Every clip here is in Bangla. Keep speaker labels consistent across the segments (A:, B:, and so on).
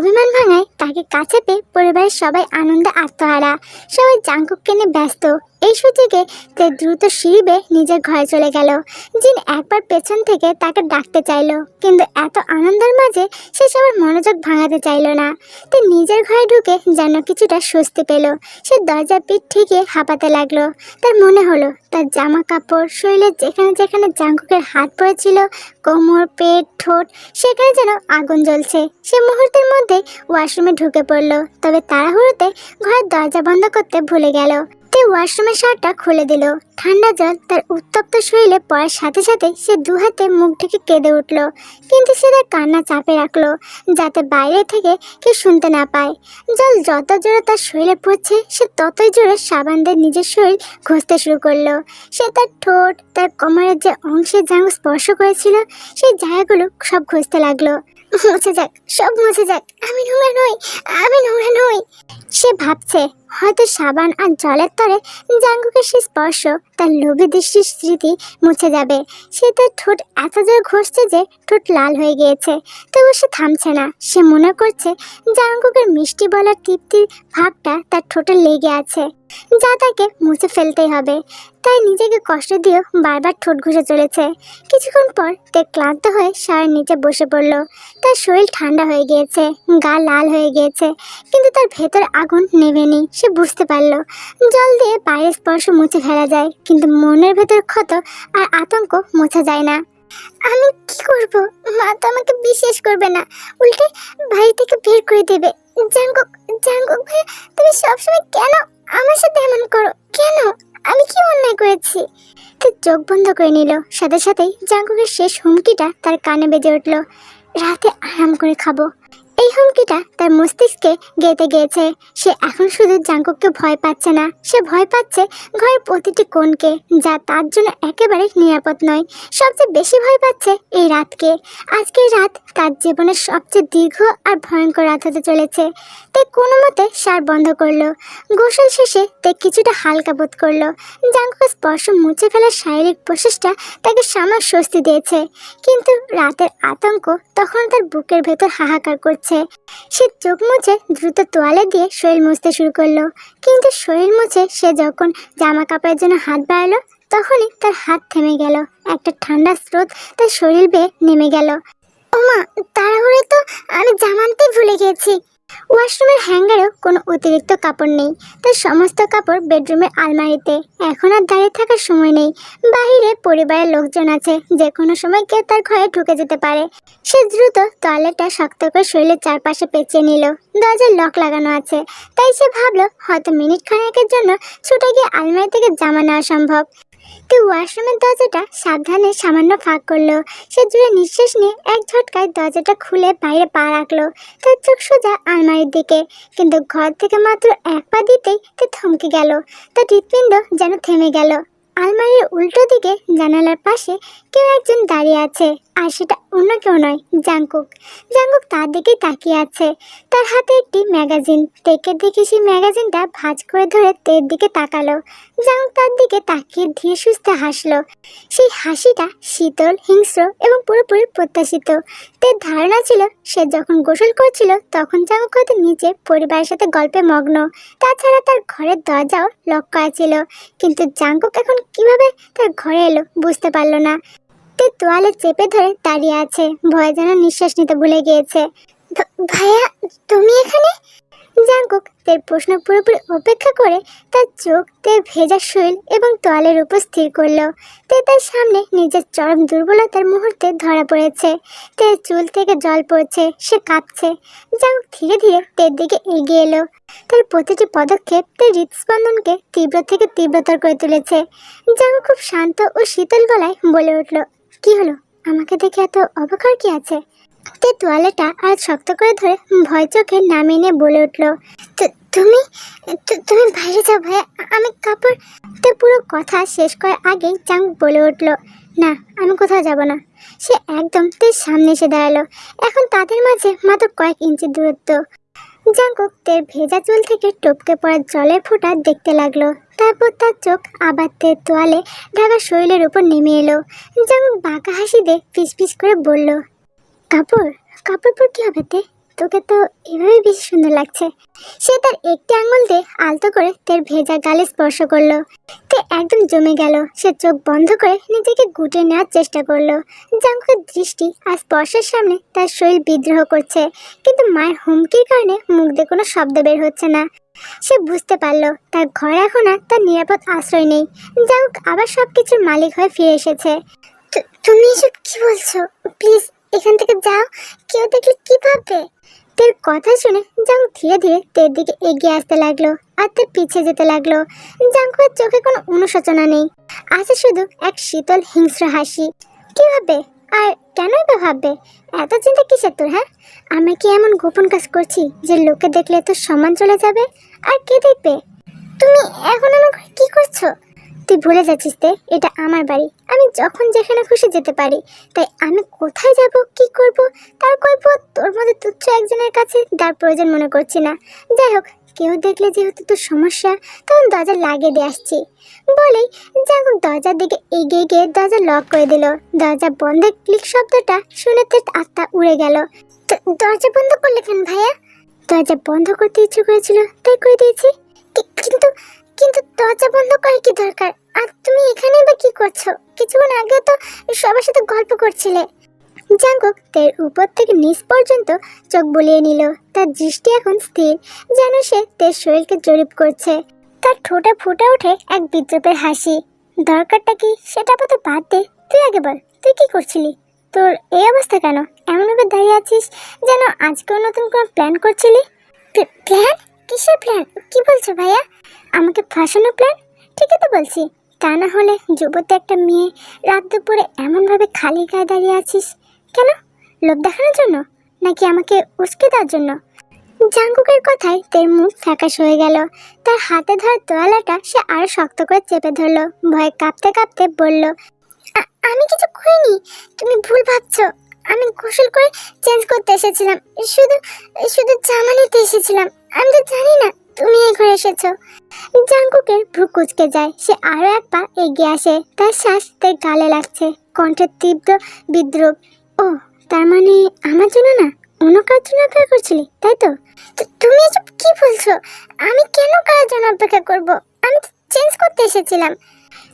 A: অভিমান ভাঙায় তাকে কাছে পেয়ে পরিবারের সবাই আনন্দে আত্মহারা। সবাই জাঙ্কুককে নিয়ে ব্যস্ত। এই সুযোগে তে দ্রুত সিঁড়ি বেয়ে নিজের ঘরে চলে গেল। জিন একবার পেছন থেকে তাকে ডাকতে চাইল, কিন্তু এত আনন্দের মাঝে সে সবার মনোযোগ ভাঙাতে চাইলো না। তে নিজের ঘরে ঢুকে যেন কিছুটা স্বস্তি পেল। সে দরজা পিঠ থেকে হাঁপাতে লাগল। তার মনে হলো, তার জামা কাপড় শরীরের যেখানে যেখানে জাঙ্কুকের হাত পড়েছিল, কোমর, পেট, ঠোঁট, সেখানে যেন আগুন জ্বলছে। সে মুহূর্তের মধ্যে ওয়াশরুমে ঢুকে পড়ল। তবে তাড়াহুড়োতে ঘরের দরজা বন্ধ করতে ভুলে গেল। তে ওয়াশরুমের শার্টটা খুলে দিল। ঠান্ডা জল তার উত্তপ্ত শরীরে পড়ার সাথে সাথে সে দু হাতে মুখ ঢেকে কেঁদে উঠল। কিন্তু সে তার কান্না চাপে রাখল, যাতে বাইরে থেকে কেউ শুনতে না পায়। জল যত জোরে তার শরীরে পড়ছে, সে ততই জোরে সাবান দিয়ে নিজের শরীর ঘষতে শুরু করল। সে তার ঠোঁট, তার কোমরের যে অংশে জাঙ্গ স্পর্শ করেছিল, সেই জায়গাগুলো সব ঘষতে লাগল। মুছে যাক, সব মুছে যাক। আমি নোংরা নই, আমি নোংরা নই। সে ভাবছে হয়তো সাবান আর জলের তরে জাঙ্গুকের সে স্পর্শ, তার লোভে দৃষ্টির স্মৃতি মুছে যাবে। সে তার ঠোঁট এত জোর ঘষছে যে ঠোঁট লাল হয়ে গিয়েছে। তবু সে থামছে না। সে মনে করছে জাঙ্গুকের মিষ্টি বলার তৃপ্তির ভাবটা তার ঠোঁটে লেগে আছে। যা তাকে মুছে ফেলতেই হবে। তাই নিজেকে কষ্ট দিয়েও বারবার ঠোঁট ঘুষে চলেছে। কিছুক্ষণ পর তে ক্লান্ত হয়ে সারা নিচে বসে পড়ল। তার শরীর ঠান্ডা হয়ে গিয়েছে, গা লাল হয়ে গিয়েছে, কিন্তু তার ভেতর আগুন নেভেনি সে বুঝতে পারল। জল দিয়ে বাইরের স্পর্শ মুছে ফেলা যায়, কিন্তু মনের ভেতর ক্ষত আর আতঙ্ক মোছা যায় না। আমি কি করব? মা তো আমাকে বিশ্বাস করবে না। উল্টে বাড়ি থেকে বের করে দেবে। জাঙ্গুক জাঙ্গুক ভাই তুমি সবসময় কেন আমার সাথে এমন করো? কেন? আমি কি অন্যায় করেছি? তো চোখ বন্ধ করে নিল। সাথে সাথেই জাঙ্গুকের শেষ হুমকিটা তার কানে বেজে উঠল। রাতে আরাম করে খাব। এই হুমকিটা তার মস্তিষ্কে গেঁথে গিয়েছে। সে এখন শুধু জাঙ্কুককে ভয় পাচ্ছে না, সে ভয় পাচ্ছে ঘরের প্রতিটি কোণকে, যা তার জন্য একেবারে নিরাপদ নয়। সবচেয়ে বেশি ভয় পাচ্ছে এই রাতকে। আজকের রাত তার জীবনের সবচেয়ে দীর্ঘ আর ভয়ঙ্কর রাত হতে চলেছে। তে কোনো মতে সার বন্ধ করল। গোসল শেষে তে কিছুটা হালকা বোধ করল। জাঙ্কুকের স্পর্শ মুছে ফেলার শারীরিক প্রচেষ্টা তাকে সামার স্বস্তি দিয়েছে। কিন্তু রাতের আতঙ্ক তখন তার বুকের ভেতর হাহাকার করছে। সে চোখ মুছে দ্রুত তোয়ালে দিয়ে শরীর মুছতে শুরু করল। কিন্তু শরীর মুছে সে যখন জামা কাপড়ের জন্য হাত বাড়ালো, তখনই তার হাত থেমে গেল। একটা ঠান্ডা স্রোত তার শরীর বেয়ে নেমে গেল। ওমা তাড়াহুড়ে তো আমি জামানতেই ভুলে গেছি। ওয়াশরুমের হ্যাঙ্গারেও কোনো অতিরিক্ত কাপড় নেই। তার সমস্ত কাপড় বেডরুমের আলমারিতে। এখন আর দাঁড়িয়ে থাকার সময় নেই। বাইরে পরিবারের লোকজন আছে। যে কোনো সময় কেউ তার ঘরে ঢুকে যেতে পারে। সে দ্রুত টয়লেটটা শক্ত করে শরীরের চারপাশে পেঁচিয়ে নিল। দরজার লক লাগানো আছে। তাই সে ভাবলো, হয়তো মিনিট খানেকের জন্য ছুটে গিয়ে আলমারি থেকে জামা নেওয়া সম্ভব। তো ওয়াশরুমের দরজাটা সাবধানে সামান্য ফাঁক করল। সে জুড়ে নিঃশ্বাস নিয়ে এক ঝটকায় দরজাটা খুলে বাইরে পা রাখল। তার চোখ সোজা আলমারির দিকে। কিন্তু ঘর থেকে মাত্র এক পা দিতেই তে থমকে গেল। তার হৃৎপিণ্ড যেন থেমে গেল। আলমারির উল্টো দিকে জানালার পাশে কেউ একজন দাঁড়িয়ে আছে, আর সেটা অন্য কেউ নয় জাঙ্কুক জাঙ্কুক তার দিকে তাকিয়ে আছে। তার হাতে একটি ম্যাগাজিন। তেকের দিকে সেই ম্যাগাজিনটা ভাঁজ করে ধরে তের দিকে তাকালো। জাঙ্কুক তার দিকে তাকিয়ে ধীরে সুস্থে হাসলো। সেই হাসিটা শীতল, হিংস্র এবং পুরোপুরি প্রত্যাশিত। তের ধারণা ছিল, সে যখন গোসল করছিল, তখন জাঙ্কুক হয়তো নিচে পরিবারের সাথে গল্পে মগ্ন। তাছাড়া তার ঘরের দরজাও লক করা ছিল। কিন্তু জাঙ্কুক এখন কীভাবে তার ঘরে এলো বুঝতে পারল না। তোয়ালে চেপে ধরে দাঁড়িয়ে আছে, ভয় যেন নিঃশ্বাস নিতে ভুলে গিয়েছে। "ভা- ভাইয়া, তুমি এখানে? জাঙ্কুক তার প্রশ্ন পুরোপুরি উপেক্ষা করে তার চোখ, তার ভেজা শরীর এবং তোয়ালের উপর স্থির করল। তে তার সামনে নিজের চরম দুর্বলতার মুহূর্তে ধরা পড়েছে। তে চুল থেকে জল পড়ছে, সে কাঁপছে। জাঙ্কুক ধীরে ধীরে তের দিকে এগিয়ে এলো। তার প্রতিটি পদক্ষেপ তার হৃদস্পন্দনকে তীব্র থেকে তীব্রতর করে তুলেছে। জাঙ্কুক খুব শান্ত ও শীতল গলায় বলে উঠল, কি হলো? আমাকে দেখে এত অবাক হওয়ার কি আছে? তে তোয়ালেটা আর শক্ত করে ধরে ভয় চোখে নামিয়ে নিয়ে বলে উঠল, "তু- তুমি তুমি বাইরে যাও ভাই আমি কাপড় তে পুরো কথা শেষ করার আগেই চাং বলে উঠল, না, আমি কোথাও যাব না। সে একদম তের সামনে এসে দাঁড়াল, এখন তাদের মাঝে মাত্র কয়েক ইঞ্চি দূরত্ব। জাঙ্কুক তের ভেজা চুল থেকে টপকে পড়া জলের ফোঁটা দেখতে লাগল, তারপর তার চোখ আবার তের তোয়ালে ঢাকা শরীরের উপর নেমে এলো। জাঙ্কুক বাঁকা হাসি দিয়ে ফিস ফিস করে বলল কাপড় কাপড় পর কি হবে তে? তোকে তো এভাবে বেশি সুন্দর লাগছে। সে তার একটি আঙুল দিয়ে আলতো করে তের ভেজা গালে স্পর্শ করল। তে একদম জমে গেল। সে চোখ বন্ধ করে নিজেকে গুটিয়ে নেওয়ার চেষ্টা করল। জাঙ্কুকের দৃষ্টি আর স্পর্শের সামনে তার শরীর বিদ্রোহ করছে। কিন্তু মায়ের হুমকির কারণে মুখ দিয়ে কোনো শব্দ বের হচ্ছে না। সে বুঝতে পারল, তার ঘর এখন আর তার নিরাপদ আশ্রয় নেই। জাঙ্কুক আবার সব কিছুর মালিক হয়ে ফিরে এসেছে। তুমি এসব কি বলছো? প্লিজ এখান থেকে যাও, কেউ দেখলে কি ভাববে? তের কথা শুনে জাং ধীরে ধীরে তের দিকে এগিয়ে আসতে লাগল আর তের পিছিয়ে যেতে লাগল। জাঙ্কুয়ের চোখে কোনো অনুশোচনা নেই। আছে শুধু এক শীতল হিংস্র হাসি। কি ভাববে? আর কেনই বা ভাববে? এত চিন্তা কিসের তোর হ্যাঁ? আমি কি এমন গোপন কাজ করছি যে লোকে দেখলে তোর সম্মান চলে যাবে? আর কে দেখবে? তুমি এখন আমার ঘরে কি করছ? তুই ভুলে যাচ্ছিস তে, এটা আমার বাড়ি। আমি যখন যেখানে খুশি যেতে পারি। তাই আমি কোথায় যাব, কি করব, তার কইব তোর মধ্যে তুচ্ছ একজনের কাছে যার প্রয়োজন মনে করছি না। যাই হোক, কেউ দেখলে যেহেতু তোর সমস্যা, তখন দরজা লাগিয়ে দিয়ে আসছি। বলেই জাঙ্কুক দরজার দিকে এগিয়ে গিয়ে দরজা লক করে দিল। দরজা বন্ধের ক্লিক শব্দটা শুনে তোর আত্মা উড়ে গেল। "দ- দরজা বন্ধ করলে কেন ভাইয়া? দরজা বন্ধ করতে ইচ্ছে করেছিল, তাই করে দিয়েছি। কিন্তু কিন্তু দরজা বন্ধ করে কি দরকার? আর তুমি এখানে বা কি করছ? কিছুক্ষণ আগে তো সবার সাথে গল্প করছিলে। জাঙ্কুক তের উপর থেকে নিচ পর্যন্ত চোখ বুলিয়ে নিল। তার দৃষ্টি এখন স্থির, যেন সে তার শরীরকে জরিপ করছে। তার ঠোঁটে ফুটে ওঠে এক বিদ্রুপের হাসি। দরকারটা কি? সেটা আপাতত বাদ দে। তুই আগে বল, তুই কি করছিলি? তোর এই অবস্থা কেন? এমনভাবে দাঁড়িয়ে আছিস যেন আজকেও নতুন কোনো প্ল্যান করছিলি? প্ল্যান? কিসের প্ল্যান কি বলছো ভাইয়া? আমাকে ফাঁসানো প্ল্যান ঠিকই তো বলছি। তা না হলে যুবতী একটা মেয়ে রাত দুপুরে এমনভাবে খালি গায়ে দাঁড়িয়ে আছিস কেন? লোভ দেখানোর জন্য? নাকি আমাকে উস্কে দেওয়ার জন্য? জাঙ্কুকের কথায় তের মুখ ফ্যাকাশ হয়ে গেল। তার হাতে ধরা তোয়ালাটা সে আরও শক্ত করে চেপে ধরলো। ভয়ে কাঁপতে কাঁপতে বলল আমি কিছু করিনি। তুমি ভুল ভাবছ। আমি গোসল করে চেঞ্জ করতে এসেছিলাম। শুধু শুধু জামা নিতে এসেছিলাম। আমি তো জানি না তুমি এই ঘরে এসেছ। জাঙ্কুকের ভ্রু কুচকে যায়। সে আরও এক পা এগিয়ে আসে। তার শ্বাস তার গালে লাগছে। কণ্ঠের তীব্র বিদ্রুপ ও, তার মানে আমার জন্য না? অন্য কার জন্য অপেক্ষা করছিলি? তাই তো? তুমি এসব কি বলছো? আমি কেন কার জন্য অপেক্ষা করব? আমি চেঞ্জ করতে এসেছিলাম।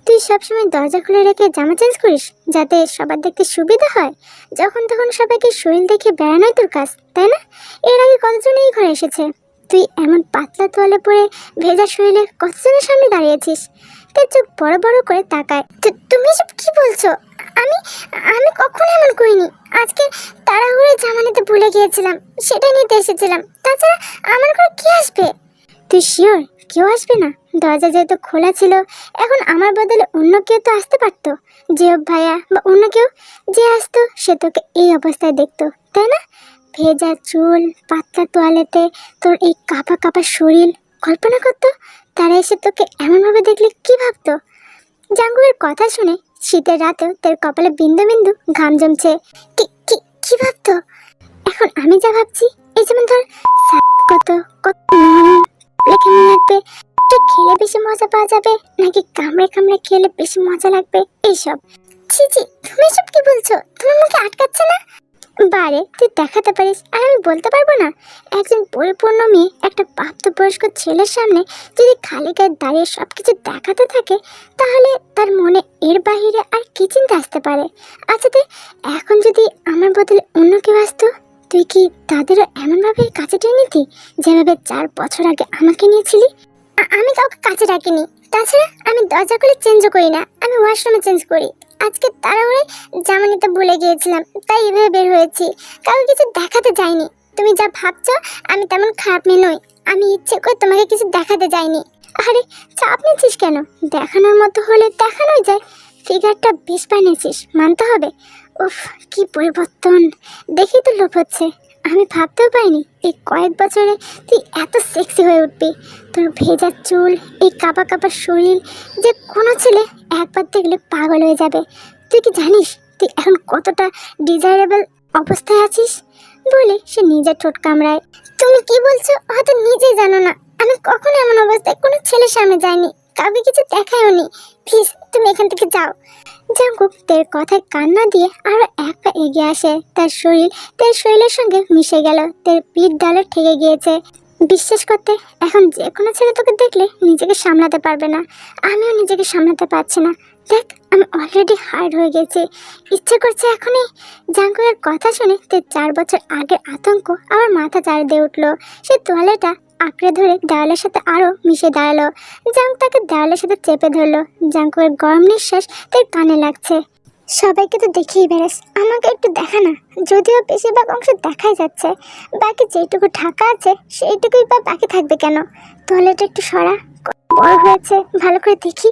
A: তুই সবসময় দরজা খুলে রেখে জামা চেঞ্জ করিস যাতে সবার দেখতে সুবিধা হয়? যখন তখন সবাইকে শরীর দেখে বেড়ানোই তোর কাজ, তাই না? এর আগে কতজন এই ঘরে এসেছে? তুই এমন পাতলা তোয়ালে পরে ভেজা শরীরে কতজনের সামনে দাঁড়িয়েছিস? তোর চোখ বড় বড় করে তাকায়। তুমি সব কি বলছো? আমি আমি কখনো এমন করিনি। আজকে তাড়াহুড়ো জামা নিতে ভুলে গিয়েছিলাম সেটা নিতে এসেছিলাম। তাছাড়া আমার ঘরে কে আসবে? তুই শিওর কেউ আসবে না? দরজা যেহেতু খোলা ছিল, এখন আমার বদলে অন্য কেউ তো আসতে পারতো। যে ভাইয়া বা অন্য কেউ যে আসতো, সে তোকে এই অবস্থায় দেখতো, তাই না? ভেজা চুল, পাতলা তোয়ালেতে তোর এই কাঁপা কাঁপা শরীর, কল্পনা করতো তারা এসে তোকে এমনভাবে দেখলে কি ভাবতো? জাঙ্গুয়ের কথা শুনে শীতের রাতেও তোর কপালে বিন্দু বিন্দু ঘাম জমছে। কি কি ভাবতো? এখন আমি যা ভাবছি, এই যেমন ধর কত কত লাগবে এটা খেলে বেশি মজা পাওয়া যাবে নাকি কামড়ে কামড়ে খেলে বেশি মজা লাগবে? এইসব। ছি ছি, তুমি এসব কি বলছো? তোমার মুখে আটকাচ্ছে না? বারে, তুই দেখাতে পারিস, আর আমি বলতে পারব না। একজন পরিপূর্ণ মেয়ে, একটা প্রাপ্তবয়স্ক ছেলের সামনে যদি খালি গায়ে দাঁড়িয়ে সব কিছু দেখাতে থাকে, তাহলে তার মনে এর বাহিরে আর কি চিন্তা আসতে পারে? আচ্ছা তে, এখন যদি আমার বদলে অন্য কেউ আসতো, তুই কি তাদেরও এমনভাবে কাছে টেনে নিতি, যেভাবে চার বছর আগে আমাকে নিয়েছিলি? আমি কাউকে কাছে ডাকিনি। তাছাড়া আমি দরজা খুলে চেঞ্জও করি না। আমি ওয়াশরুমে চেঞ্জ করি। আজকে তাড়াহুড়ে জামা নিতে ভুলে গিয়েছিলাম, তাই এভাবে বের হয়েছি। কাউকে কিছু দেখাতে যাইনি। তুমি যা ভাবছ, আমি তেমন খারাপ মেয়ে নই। আমি ইচ্ছে করে তোমাকে কিছু দেখাতে যাইনি। আরে, চাপ নিচ্ছিস কেন? দেখানোর মতো হলে দেখানোই যায়। ফিগারটা বেশ বানিয়েছিস, মানতে হবে। উফ, কি পরিবর্তন। দেখেই তো লোভ হচ্ছে। আমি ভাবতেও পারিনি এই কয়েক বছরে তুই এত সেক্সি হয়ে উঠবি। তোর ভেজা চুল, এই কাপা কাপা শরীর, যে কোনো ছেলে একবার দেখলে পাগল হয়ে যাবে। তুই কি জানিস তুই এখন কতটা ডিজায়ারেবল অবস্থায় আছিস? বলে সে নিজের ঠোঁট কামড়ায়। তুমি কি বলছো? হয়তো নিজেই জানো না। আমি কখনো এমন অবস্থায় কোনো ছেলের সামনে যাইনি। কাউকে কিছু দেখায়ও নি প্লিজ তুমি এখান থেকে যাও। জাঙ্কুক তের কথায় কান্না দিয়ে আরও এক পা এগিয়ে আসে। তার শরীর, তের শরীরের সঙ্গে মিশে গেল। তের পিঠ ডালে ঠেকে গিয়েছে। বিশ্বাস করতে এখন যে কোনো ছেলে তোকে দেখলে নিজেকে সামলাতে পারবে না। আমিও নিজেকে সামলাতে পারছি না। দেখ, আমি অলরেডি হার্ড হয়ে গেছি। ইচ্ছে করছে এখনই। জাঙ্কুকের কথা শুনে তে চার বছর আগের আতঙ্ক আমার মাথা চাড়ে দিয়ে উঠল। সে তোয়ালেটা আঁকড়ে ধরে দেওয়ালের সাথে আরও মিশে দাঁড়াল। জাঙ্ক তাকে দেওয়ালের সাথে চেপে ধরলো। জাঙ্কুকের গরম নিঃশ্বাস তার কানে লাগছে। সবাইকে তো দেখেই বেড়াস আমাকে একটু দেখা না। যদিও বেশিরভাগ অংশ দেখাই যাচ্ছে, বাকি যেটুকু ঢাকা আছে, সেইটুকুই বা বাকি থাকবে কেন? তোয়ালেটা একটু সরা, বড় হয়েছে, ভালো করে দেখি।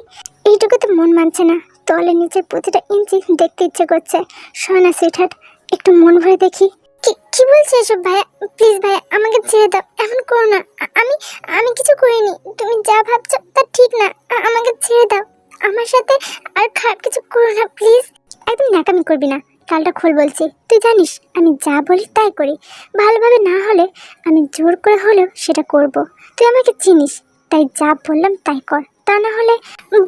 A: এইটুকু তো মন মানছে না। তোয়ালের নিচের প্রতিটা ইঞ্চি দেখতে ইচ্ছে করছে। সোনা সুইটহার্ট একটু মন ভরে দেখি। কি বলছো এসব ভাইয়া? প্লিজ ভাইয়া, আমাকে ছেড়ে দাও। এমন করো না। আমি আমি কিছু করিনি। তুমি যা ভাবছ তা ঠিক না। আমাকে ছেড়ে দাও। আমার সাথে আর খারাপ কিছু করো না প্লিজ একদম ন্যাকামি করবি না। কালটা খোল বলছি। তুই জানিস, আমি যা বলি তাই করি। ভালোভাবে না হলে, আমি জোর করে হলেও সেটা করব। তুই আমাকে চিনিস, তাই যা বললাম তাই কর। তা না হলে,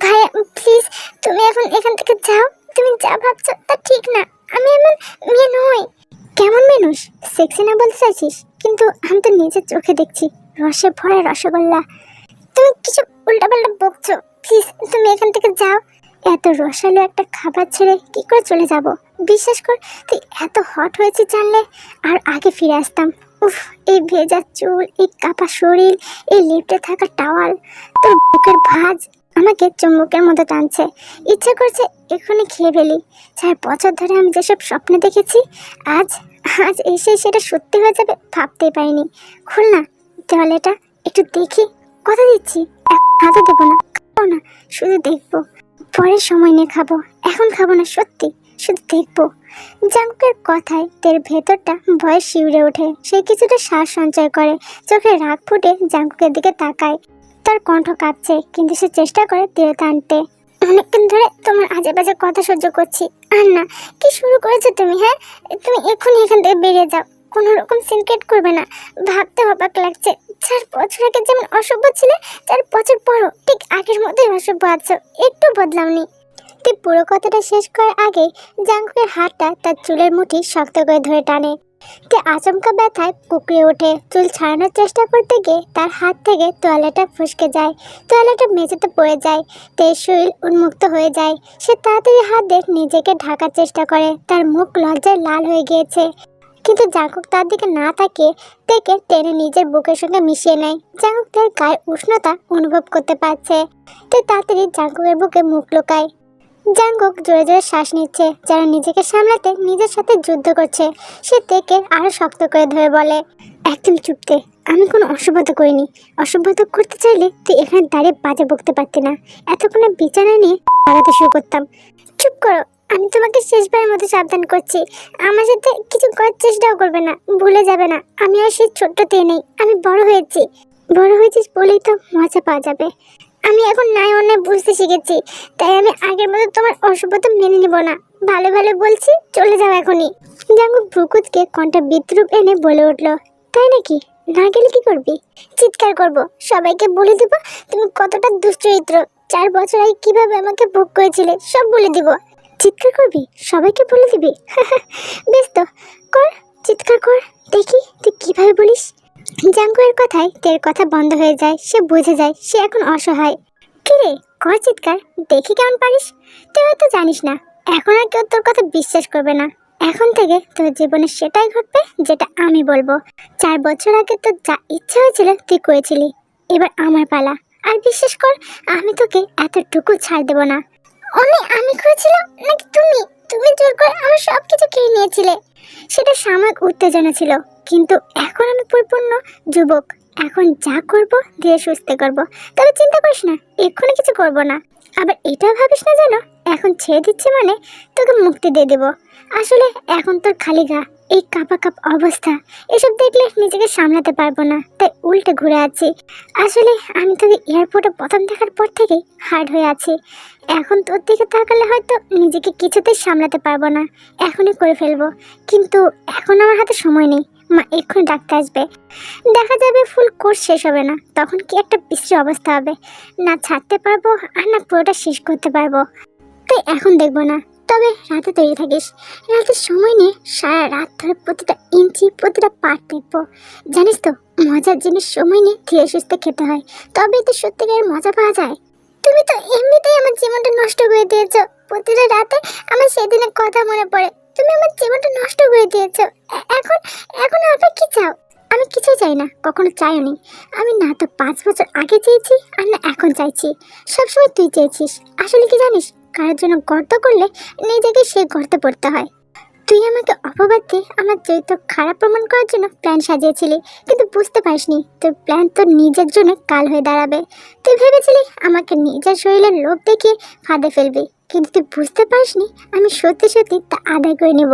A: ভাইয়া প্লিজ তুমি এখন এখান থেকে যাও। তুমি যা ভাবছ তা ঠিক না। আমি এমন মেয়ে নই। কেমন মানুষ? সেক্সি না বলতে চাইছিস? কিন্তু আমি তো নিজের চোখে দেখছি। রসে ভরা রসগোল্লা। তুমি কিছু উল্টাপাল্টা বকছো। প্লিজ তুমি এখান থেকে যাও। এত রসালো একটা খাবার ছেড়ে কি করে চলে যাব? বিশ্বাস কর, তুই এত হট হয়েছে জানলে আর আগে ফিরে আসতাম। উফ, এই ভেজা চুল, এই কাপা শরীর, এই লিফটে থাকা টাওয়াল তোর বুকের ভাঁজ। আমাকে চুম্বকের মতো টানছে। ইচ্ছে করছে এখনই খেয়ে ফেলি। চার বছর ধরে আমি যেসব স্বপ্ন দেখেছি, আজ আজ এসে সেটা সত্যি হয়ে যাবে ভাবতেই পারিনি। খুল না দেওয়ালেটা একটু দেখি, কথা দিচ্ছি। হাতে দেবো না, খাব না, শুধু দেখব। পরে সময় নিয়ে খাব, এখন খাব না, সত্যি, শুধু দেখব। জাঙ্কের কথায় তের ভেতরটা ভয়ে শিউরে ওঠে। সে কিছুটা শ্বাস সঞ্চয় করে, চোখে রাগ ফুটে জাঙ্কুকের দিকে তাকায়। তার কণ্ঠ কাঁপছে, কিন্তু সে চেষ্টা করে দৃঢ়তা আনতে। অনেকক্ষণ ধরে তোমার আজে বাজে কথা সহ্য করছি। আর না কি শুরু করেছ তুমি হ্যাঁ? তুমি এক্ষুনি এখান থেকে বেরিয়ে যাও। কোনো রকম সিনক্রেট করবে না। ভাবতে অবাক লাগছে। চার বছর আগে যেমন অসভ্য ছিলে চার বছর পরও ঠিক আগের মতোই অসভ্য আছো। একটু বদলাওনি। তুই পুরো কথাটা শেষ করার আগে জাঙ্কুকের হাতটা তার চুলের মুঠি শক্ত করে ধরে টানে। তে আচমকা ব্যথায় কুকড়ে ওঠে। চুল ছাড়ানোর চেষ্টা করতে গিয়ে তার হাত থেকে তোয়ালেটা ফসকে যায়। তোয়ালেটা মেঝেতে পড়ে যায়। তে শরীর উন্মুক্ত হয়ে যায়। সে তাড়াতাড়ি হাত দিয়ে নিজেকে ঢাকার চেষ্টা করে। তার মুখ লজ্জায় লাল হয়ে গিয়েছে। কিন্তু জাঙ্কুক তার দিকে না তাকিয়ে তেকে টেনে নিজের বুকের সঙ্গে মিশিয়ে নেয়। জাঙ্কুক তার গায়ের উষ্ণতা অনুভব করতে পারছে। তে তাড়াতাড়ি জাঙ্কুকের বুকে মুখ লুকায়। জাঙ্কুক জোরে জোরে শ্বাস নিচ্ছে, যারা নিজেকে সামলাতে নিজের সাথে যুদ্ধ করছে, সে তেকে আরও শক্ত করে ধরে বলে একদম চুপতে, আমি কোনো অসভ্যতা করিনি। অসভ্যতা করতে চাইলে তুই এখানে দাঁড়িয়ে বাজে বকতে পারতি না। এতক্ষণে বিছানা নিয়ে লাগাতে শুরু করতাম। চুপ করো, আমি তোমাকে শেষবারের মতো সাবধান করছি। আমার সাথে কিছু করার চেষ্টাও করবে না, ভুলে যাবে না। আমি আর সেই ছোট্টতেই নেই, আমি বড় হয়েছি। বড় হয়েছিস বলেই তো মজা পাওয়া যাবে। আমি এখন নাই অন্যায় বুঝতে শিখেছি, তাই আমি আগের মতো তোমার অসভ্যতা মেনে নিব না। ভালো ভালো বলছি, চলে যাও এখনই। জাঙ্গু ব্রুকুতকে কণ্ঠে বিদ্রুপ এনে বলে উঠল, তাই নাকি? না গেলে কি করবি? চিৎকার করব, সবাইকে বলে দিব, তুমি কতটা দুশ্চরিত্র। চার বছর আগে কীভাবে আমাকে ভোগ করেছিলে, সব বলে দিব। চিৎকার করবি? সবাইকে বলে দিবি? বেশ তো, কর, চিৎকার কর, দেখি, তুই কীভাবে বলিস। জাঙ্গুয়ের কথায় তের কথা বন্ধ হয়ে যায়, সে বুঝে যায়, সে এখন অসহায়। কিরে, কর চিৎকার, দেখি কেমন পারিস? তুই হয়তো জানিস না, এখন আর কেউ তোর কথা বিশ্বাস করবে না। এখন থেকে তোর জীবনে সেটাই ঘটবে যেটা আমি বলব। চার বছর আগে তোর যা ইচ্ছে হয়েছিল, তুই করেছিলি। এবার আমার পালা। আর বিশ্বাস কর, আমি তোকে এতটুকু ছাড় দেবো না। অনেক আমি করেছিলাম নাকি তুমি? তুমি জোর করে আমার সব কিছু খেয়ে নিয়েছিলে। সেটা সাময়িক উত্তেজনা ছিল। কিন্তু এখন আমি পরিপূর্ণ যুবক। এখন যা করব ধীরে সুস্থে করব। তবে চিন্তা করিস না, এক্ষুনি কিছু করব না। আবার এটা ভাবিস না যেন, এখন ছেড়ে দিচ্ছে মানে তোকে মুক্তি দিয়ে দেব। আসলে এখন তোর খালি গা, এই কাপা কাপ অবস্থা। এসব দেখলে নিজেকে সামলাতে পারব না, তাই উল্টে ঘুরে আছি। আসলে আমি তোকে এয়ারপোর্টে প্রথম দেখার পর থেকেই হার্ড হয়ে আছি। এখন তোর দিকে তাকালে হয়তো নিজেকে কিছুতেই সামলাতে পারব না। এখনই করে ফেলব। কিন্তু এখন আমার হাতে সময় নেই। মা, এক্ষুনি ডাকতে আসবে। দেখা যাবে ফুল কোর্স শেষ হবে না, তখন কি একটা বিশ্রী অবস্থা হবে। না ছাড়তে পারব আর না পুরোটা শেষ করতে পারব। তাই এখন দেখব না, তবে রাতে তৈরি থাকিস। রাতে সময় নিয়ে সারা রাত ধরে প্রতিটা ইঞ্চি, প্রতিটা পার্ট দেখব। জানিস তো, মজার জিনিস সময় নিয়ে ধীরে সুস্থে খেতে হয়। তবেই তো সত্যিকারের মজা পাওয়া যায়। তুমি তো এমনিতেই আমার জীবনটা নষ্ট করে দিয়েছ। প্রতিটা রাতে আমার সেদিনের কথা মনে পড়ে। তুমি আমার জীবনটা নষ্ট করে দিয়েছ। এখন এখন আবার কি চাও? আমি কিছু চাই না, কখনো চাইও নি। আমি না তো পাঁচ বছর আগে চেয়েছি, আর না এখন চাইছি। সবসময় তুই চেয়েছিস। আসলে কি জানিস? কারোর জন্য গর্ত করলে নিজেকে সে গর্তে পড়তে হয়। তুই আমাকে অপবাদ দিয়ে আমার চরিত্র খারাপ প্রমাণ করার জন্য প্ল্যান সাজিয়েছিলি, কিন্তু বুঝতে পারিসনি, তোর প্ল্যান তোর নিজের জন্য কাল হয়ে দাঁড়াবে। তুই ভেবেছিলি আমাকে নিজের শরীরের লোভ দেখিয়ে ফাঁদে ফেলবি, কিন্তু তুই বুঝতে পারিসনি আমি সত্যি সত্যি তা আদায় করে নেব।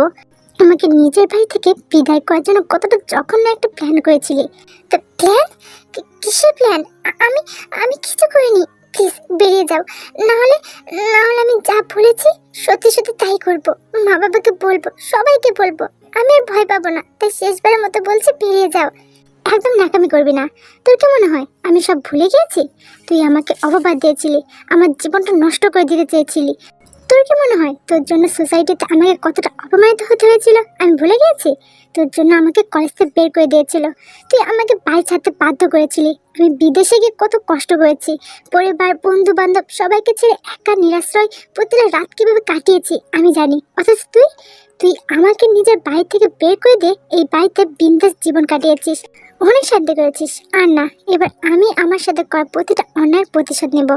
A: আমাকে নিজের বাড়ি থেকে বিদায় করার জন্য কতটা জঘন্য একটা প্ল্যান করেছিলি। তো প্ল্যান? কিসের প্ল্যান? আমি আমি কিছু করিনি। প্লিজ বেরিয়ে যাও। নাহলে নাহলে আমি যা বলেছি সত্যি সত্যি তাই করব। মা বাবাকে বলব, সবাইকে বলব। আমি আর ভয় পাবো না। তাই শেষবারের মতো বলছি বেরিয়ে যাও। একদম নাকামি করবি না। তোর কি মনে হয়? আমি সব ভুলে গিয়েছি? তুই আমাকে অপবাদ দিয়েছিলি। আমার জীবনটা নষ্ট করে দিতে চেয়েছিলি। তোর কি মনে হয়? তোর জন্য সোসাইটিতে আমাকে কতটা অপমানিত হতে হয়েছিল? আমি ভুলে গিয়েছি? তোর জন্য আমাকে কলেজ থেকে বের করে দিয়েছিল। তুই আমাকে বাড়ি ছাড়তে বাধ্য করেছিলি। আমি বিদেশে গিয়ে কত কষ্ট করেছি। পরিবার বন্ধু বান্ধব সবাইকে ছেড়ে একা নিরাশ্রয় প্রতিটা রাত কীভাবে কাটিয়েছি, আমি জানি। অথচ তুই তুই আমাকে নিজের বাড়ি থেকে বের করে দিয়ে এই বাড়িতে বিন্দাস জীবন কাটিয়েছিস। অনেক শান্তি করেছিস। আর না, এবার আমি আমার সাথে করা প্রতিটা অন্যায় প্রতিশোধ নেব।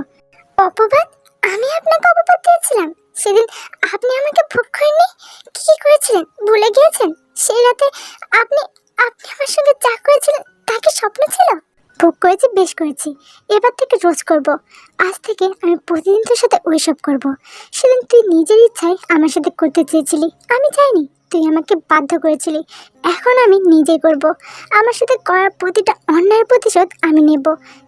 A: অপবাদ? আমি আপনাকে অপবাদ দিয়েছিলাম। সেদিন আপনি আমাকে করেননি? কি কি করেছিলেন? ভুলে গিয়েছেন? সেই রাতে আপনি আপনি আমার সঙ্গে যা করেছিলেন তা কি স্বপ্ন ছিল? ভোগ করেছি, বেশ করেছি। এবার থেকে রোজ করব। আজ থেকে আমি প্রতিদিন তোর সাথে ওইসব করব। সেদিন তুই নিজের ইচ্ছায় আমার সাথে করতে চেয়েছিলি। আমি চাইনি। তুই আমাকে বাধ্য করেছিলি। এখন আমি নিজে করব। আমার সাথে করার প্রতিটা অন্যায়ের প্রতিশোধ আমি নেব।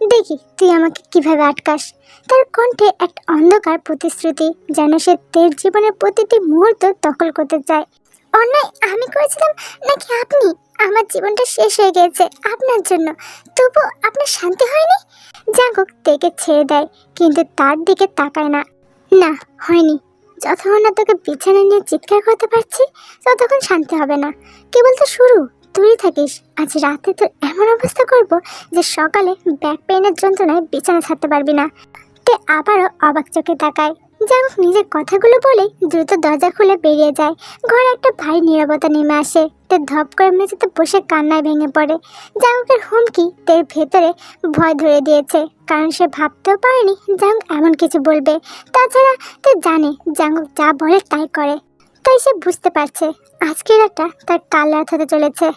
A: দেখি তুই আমাকে কীভাবে আটকাস। তার কণ্ঠে একটা অন্ধকার প্রতিশ্রুতি, যেন সে তের জীবনের প্রতিটি মুহূর্ত দখল করতে চায়। অন্যায় আমি করেছিলাম নাকি আপনি? আমার জীবনটা শেষ হয়ে গেছে আপনার জন্য। তবু আপনার শান্তি হয়নি? জাগক তেকে ছেড়ে দেয়, কিন্তু তার দিকে তাকায় না। না, হয়নি। যতক্ষণ না তোকে বিছানা নিয়ে চিৎকার করতে পারছি, ততক্ষণ শান্তি হবে না। কেবল তো শুরু? তুই থাকিস। আজ রাতে তোর এমন অবস্থা করব যে সকালে ব্যাক পেইনের যন্ত্রণায় বিছানা ছাড়তে পারবি না। তে আবারও অবাক চোখে তাকায়। জাগক নিজের কথাগুলো বলে দ্রুত দরজা খুলে বেরিয়ে যায়। ঘরে একটা ভাই নিরাপত্তা নেমে আসে। তে ধপ করে মেঝেতে বসে কান্নায় ভেঙে পড়ে। জাগকের হুমকি তার ভেতরে ভয় ধরে দিয়েছে, কারণ সে ভাবতেও পারেনি জাঙ্গ এমন কিছু বলবে। তাছাড়া তো জানে জাঙ্গক যা বলে তাই করে। তাই সে বুঝতে পারছে, আজকের একটা তার কাল রাত হতে চলেছে।